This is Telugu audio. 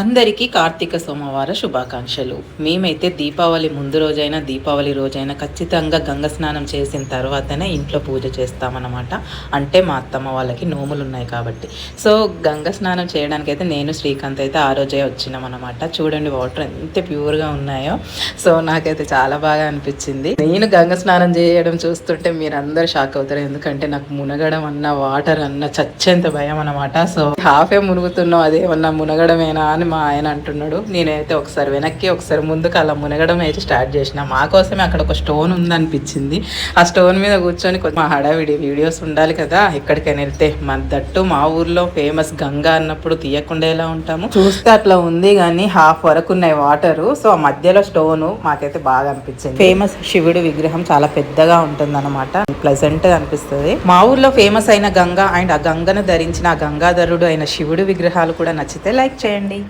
అందరికీ కార్తీక సోమవార శుభాకాంక్షలు. మేమైతే దీపావళి ముందు రోజైనా దీపావళి రోజైనా ఖచ్చితంగా గంగ స్నానం చేసిన తర్వాతనే ఇంట్లో పూజ చేస్తామన్నమాట. అంటే మా అత్తమ్మ వాళ్ళకి నోములు ఉన్నాయి కాబట్టి. సో గంగ స్నానం చేయడానికి అయితే నేను శ్రీకాంత్ అయితే ఆ రోజే వచ్చినామన్నమాట. చూడండి వాటర్ ఎంత ప్యూర్గా ఉన్నాయో. సో నాకైతే చాలా బాగా అనిపించింది. నేను గంగ స్నానం చేయడం చూస్తుంటే మీరు అందరు షాక్ అవుతారు. ఎందుకంటే నాకు మునగడం అన్న వాటర్ అన్న చచ్చేంత భయం అనమాట సో హాఫే మునుగుతున్నావు అదేమన్నా మునగడమేనా అని మా ఆయన అంటున్నాడు. నేనైతే ఒకసారి వెనక్కి ఒకసారి ముందుకు అలా మునగడం అయితే స్టార్ట్ చేసిన. మా కోసమే అక్కడ ఒక స్టోన్ ఉందనిపించింది. ఆ స్టోన్ మీద కూర్చొని కొంచెం మా హడావిడి వీడియోస్ ఉండాలి కదా. ఎక్కడికైనా వెళ్తే మా దట్టు మా ఊర్లో ఫేమస్ గంగా అన్నప్పుడు తీయకుండా ఎలా ఉంటాము? చూస్తే అట్లా ఉంది కానీ హాఫ్ వరకు ఉన్నాయి వాటర్. సో ఆ మధ్యలో స్టోన్ మాకైతే బాగా అనిపించింది. ఫేమస్ శివుడి విగ్రహం చాలా పెద్దగా ఉంటుంది అనమాట ప్లెజెంట్ అనిపిస్తుంది. మా ఊర్లో ఫేమస్ అయిన గంగా అండ్ ఆ గంగను ధరించిన ఆ గంగాధరుడు అయిన శివుడి విగ్రహాలు కూడా నచ్చితే లైక్ చేయండి.